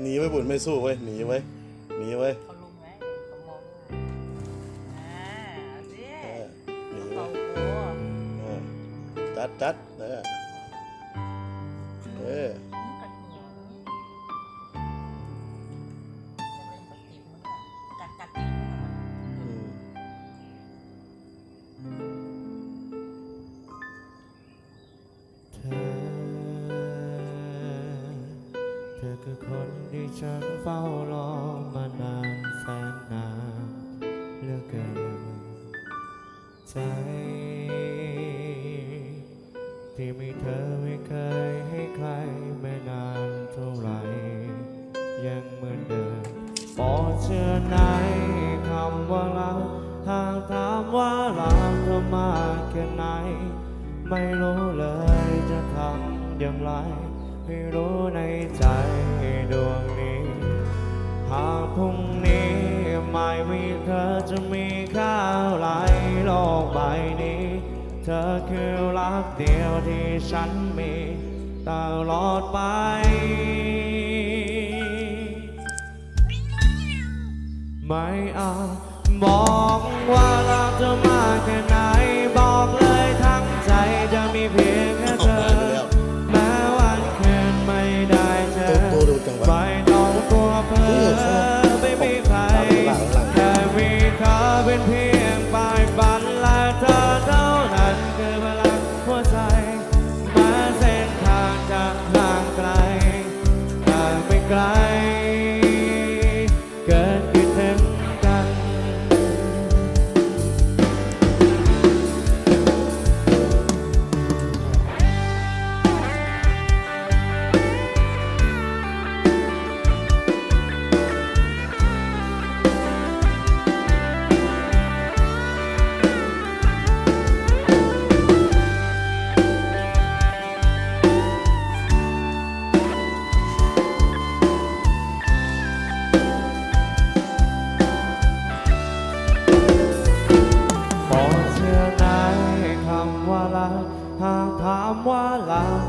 หนีไว้บุญไม่สู้เว้ยหนีไว้หนีไว้เขาลุงไหมเขามองอ่าเอาสิเออหนีเขาไว้โอ้ เออจัดจัดเออเออ คือคนที่ฉันเฝ้ารอมานานแสนนานเหลือเกิน ใจ ที่มีเธอไม่เคยให้ใครแม้นานเท่าไร ยังเหมือนเดิมปรดเชื่อในคำว่ารักหากถามว่ารักเธอมากแค่ไหน ไม่รู้เลยจะทำอย่างไร ไม่รู้ในใจดวงนี้ หากพรุ่งนี้ไม่มีเธอจะมีค่าอะไรโลกใบนี้ เธอคือรักเดียวที่ฉันมีตลอดไปไม่อาจบอกว่ารักเธอมากแค่ งหวะไม่ต้องกลัวเพ้อไม่มีใครแค่มีเธอเป็นเพียงปลายฝันและเธอเท่านั้นคือพลังหัวใจแม้เส้นทางจะห่างไกลแต่ไม่ไกล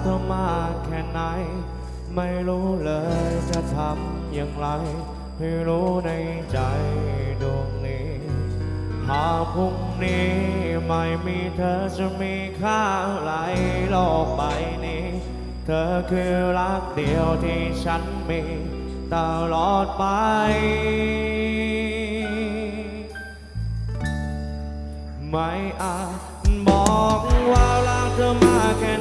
เธอมาแค่ไหน ไม่รู้เลยจะทำอย่างไร ให้รู้ในใจดวงนี้ หากพรุ่งนี้ไม่มีเธอจะมีค่าอะไรโลกใบนี้ เธอคือรักเดียวที่ฉันมีตลอดไปไม่อาจบอกว่ารักเธอมาแค่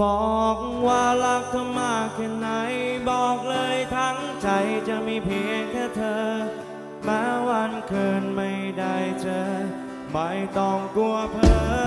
บอกว่ารักเธอมากแค่ไหน บอกเลยทั้งใจจะมีเพียงแค่เธอ แม้วันคืนไม่ได้เจอ ไม่ต้องกลัวเพ้อ